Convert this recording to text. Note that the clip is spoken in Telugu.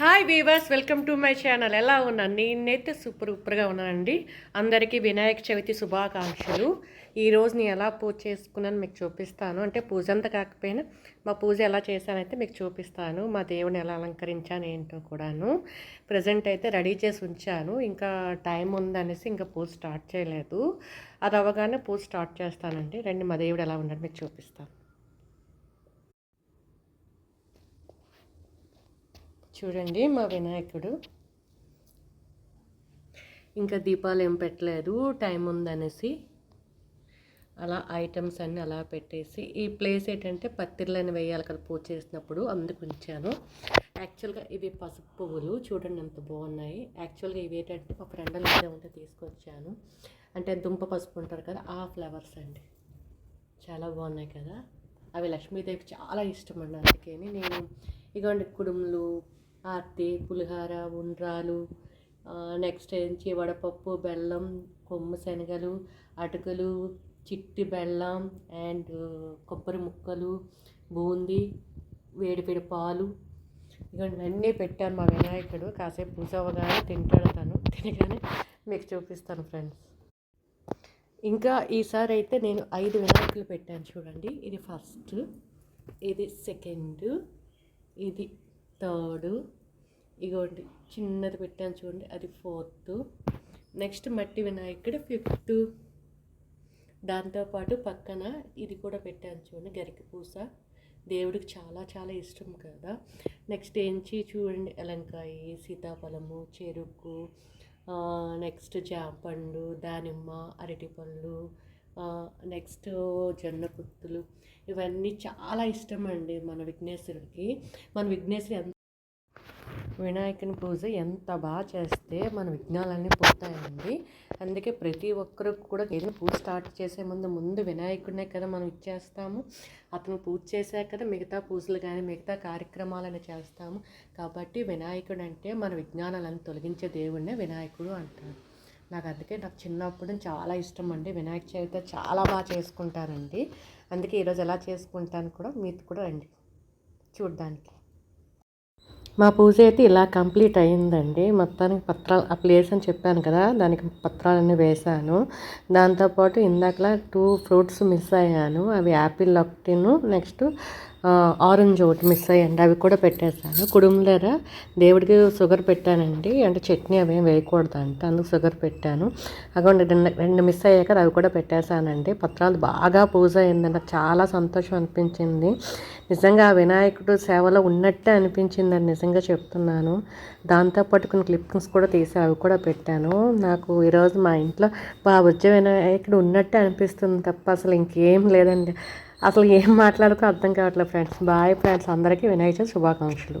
Hi viewers welcome to my channel ఎలా ఉన్నాను నేనైతే సూపర్ సూపర్గా ఉన్నానండి. అందరికీ వినాయక చవితి శుభాకాంక్షలు. ఈరోజు నేను ఎలా పూజ చేసుకున్నాను మీకు చూపిస్తాను. అంటే పూజ అంతా కాకపోయినా మా పూజ ఎలా చేశానైతే మీకు చూపిస్తాను. మా దేవుని ఎలా అలంకరించాను ఏంటో కూడాను. ప్రజెంట్ అయితే రెడీ చేసి ఉంచాను. ఇంకా టైం ఉందనేసి ఇంకా పూజ స్టార్ట్ చేయలేదు. అది అవ్వగానే పూజ స్టార్ట్ చేస్తానండి. రండి మా దేవుడు ఎలా ఉన్నాడు మీకు చూపిస్తాను. చూడండి మా వినాయకుడు. ఇంకా దీపాలు ఏం పెట్టలేదు టైం ఉందనేసి అలా ఐటమ్స్ అన్నీ అలా పెట్టేసి ఈ ప్లేస్ ఏంటంటే పత్తిర్లని వేయాలి కదా పూజ చేసినప్పుడు అందుకు ఉంచాను. యాక్చువల్గా ఇవి పసుపు పువ్వులు చూడండి ఎంత బాగున్నాయి. యాక్చువల్గా ఇవి ఏంటంటే మా ఫ్రెండ్ మీద ఉంటే తీసుకొచ్చాను. అంటే దుంప పసుపు ఉంటారు కదా ఆ ఫ్లవర్స్ అండి. చాలా బాగున్నాయి కదా. అవి లక్ష్మీదేవికి చాలా ఇష్టం అండి అందుకని నేను ఇగోండి కుడుములు ఆర్తి పులిహార ఉండ్రాలు నెక్స్ట్ నుంచి వడపప్పు బెల్లం కొమ్ము శనగలు అటుకులు చిట్టి బెల్లం అండ్ కొబ్బరి ముక్కలు బూందీ వేడి పాలు. ఇవన్నీ అన్నీ పెట్టాను మా వినాయకుడు. కాసేపు పూజ అవ్వగానే తింటాడు తను. తినగానే మీకు చూపిస్తాను ఫ్రెండ్స్. ఇంకా ఈసారి అయితే నేను ఐదు వినాయకులు పెట్టాను చూడండి. ఇది ఫస్ట్ ఇది సెకండ్ ఇది థర్డ్. ఇగోండి చిన్నది పెట్టాను చూడండి అది ఫోర్త్. నెక్స్ట్ మట్టి వినాయకుడు ఫిఫ్త్. దాంతోపాటు పక్కన ఇది కూడా పెట్టాను చూడండి గరికి పూస. దేవుడికి చాలా చాలా ఇష్టం కదా. నెక్స్ట్ ఏంచి చూడండి ఎలంకాయ సీతాఫలము చెరుకు నెక్స్ట్ జాంపండు దానిమ్మ అరటిపళ్ళు నెక్స్ట్ జొన్న కుత్తులు ఇవన్నీ చాలా ఇష్టం అండి మన విఘ్నేశ్వరుడికి. మన విఘ్నేశ్వరి ఎంత వినాయకుని పూజ ఎంత బాగా చేస్తే మన విఘ్నాలన్నీ పోతాయండి. అందుకే ప్రతి ఒక్కరు కూడా ఏదైనా పూజ స్టార్ట్ చేసే ముందు ముందు వినాయకుడినే కదా మనం ఇచ్చేస్తాము. అతను పూజ చేశాక కదా మిగతా పూజలు కానీ మిగతా కార్యక్రమాలను చేస్తాము. కాబట్టి వినాయకుడు అంటే మన విజ్ఞానాలను తొలగించే దేవుడినే వినాయకుడు అంటారు. నాకు అందుకే నాకు చిన్నప్పుడు చాలా ఇష్టం అండి. వినాయక చవితి చాలా బాగా చేసుకుంటానండి అందుకే ఈరోజు ఎలా చేసుకుంటాను కూడా మీకు కూడా రండి. చూడడానికి. మా పూజ అయితే ఇలా కంప్లీట్ అయ్యిందండి మొత్తానికి పత్రాలు ఆ ప్లేస్ అని చెప్పాను కదా దానికి పత్రాలన్నీ వేశాను. దాంతోపాటు ఇందాకలా టూ ఫ్రూట్స్ మిస్ అయ్యాను. అవి యాపిల్ ఒకటిను నెక్స్ట్ ఆరెంజ్ ఒకటి మిస్ అయ్యండి అవి కూడా పెట్టేశాను. కుడుములేర దేవుడికి షుగర్ పెట్టానండి. అంటే చట్నీ అవి ఏం వేయకూడదు అంటే అందుకు షుగర్ పెట్టాను. అక్కడ రెండు రెండు మిస్ అయ్యాక అవి కూడా పెట్టేశానండి. పత్రాలు బాగా పూజ అయిందండి చాలా సంతోషం అనిపించింది. నిజంగా ఆ వినాయకుడు సేవలో ఉన్నట్టే అనిపించిందండి నిజంగా చెప్తున్నాను. దాంతోపాటు కొన్ని క్లిప్పింగ్స్ కూడా తీసి అవి కూడా పెట్టాను. నాకు ఈరోజు మా ఇంట్లో బాగా వచ్చే వినాయకుడు ఉన్నట్టే అనిపిస్తుంది తప్ప అసలు ఇంకేం లేదండి. అసలు ఏం మాట్లాడుకో అర్థం కావట్లేదు ఫ్రెండ్స్ బాయ్ ఫ్రెండ్స్ అందరికీ వినాయక శుభాకాంక్షలు.